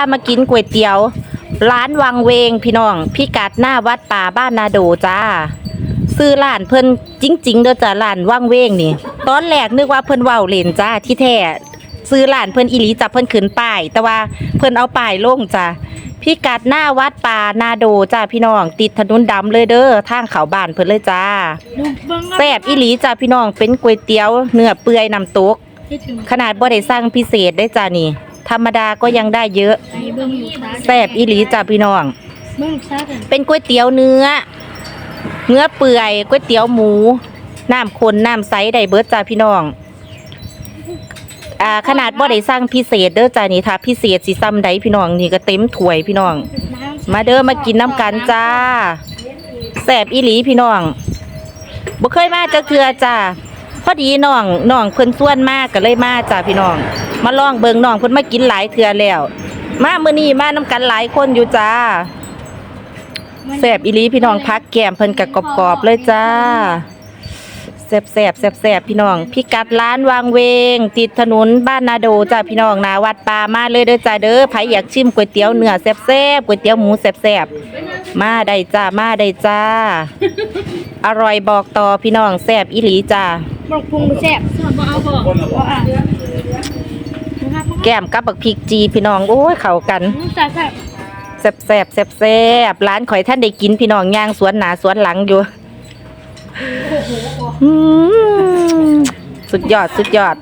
ามากินก๋วยเตี๋ยว ร้านวังเวงพี่น้อง พี่กัดหน้าวัดป่าบ้านนาโดจ้า ซื้อร้านเพิ่นจริงๆเด้อจ้าร้านวังเวงนี่ ตอนแรกนึกว่าเพิ่นเว้าเล่นจ้าที่แท้ซื้อร้านเพิ่นอีหลีจับเพิ่นขึ้นป้าย แต่ว่าเพิ่นเอาป้ายลงจ้าพี่กัดหน้าวัดป่านาโดจ้าพี่น้อง ติดถนนดำเลยเด้อทางเขาบ้านเพิ่นเลยจ้าแซ่บอีหลีจ้าพี่น้องเป็นก๋วยเตี๋ยวเนื้อเปื่อยน้ำตก ขนาดบ่ได้สั่งพิเศษได้จ้านี่ ธรรมดาก็ยังได้เยอะแซ่บอีหลีจ้าพี่น้อง เป็นก๋วยเตี๋ยวเนื้อ เนื้อเปื่อยก๋วยเตี๋ยวหมู น้ำข้นน้ำใสได้เบิร์ดจ้าพี่น้องอ่าขนาดบ่ได้สั่งพิเศษเด้อจ้านี่ถ้าพิเศษสิซ้ำใดพี่น้องนี่ก็เต็มถ้วยพี่น้อง มาเด้อมากินน้ำกันจ้าแซ่บอีหลีพี่น้องบ่เคยมาจักเทื่อจ้า อดีน้องน้องเพิ่นส่วนมากก็เลยมาจ้าพี่น้อง มาลองเบิ่งน้องเพิ่นมากินหลายเทื่อแล้ว มามื้อนี้มานํกันหลายคนอยู่จ้าแซ่บอีหลีพี่น้องพักแก้มเพิ่นก็กรอบๆเลยจ้า แซ่บแซ่บแซ่บแซ่บพี่น้อง พิกัดร้านวางเวง ติดถนนบ้านนาโดจ้าพี่น้องหนาวัดป่ามาเลยเด้อจ้าเด้อใครอยากชิมก๋วยเตี๋ยวเนื้อแซ่บแซ่บก๋วยเตี๋ยวหมูแซ่บแซ่บมาได้จ้ามาได้จ้า อร่อยบอกต่อพี่น้องแซ่บอีหลีจ้าบอกปรุงแซ่บบ่เอาบ่บ่อะแก้มกับบักพริกจีพี่น้องโอ้ยเข้ากันแซ่บแซ่บแซ่บแซ่บแซ่บแซ่บร้านข่อยท่านได้กินพี่น้องย่างสวนหนาสวนหลังอยู่ อืมสุดยอดสุดยอด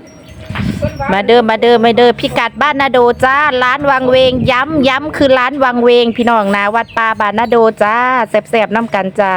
มาเดิมมาเดิมมาเดิมพิกัดบ้านนาโดจ้า ร้านวังเวงย้ำย้ำคือร้านวังเวงพี่น้องนาวัดป่าบ้านนาโดจ้าแสบแสบน้ำกันจ้า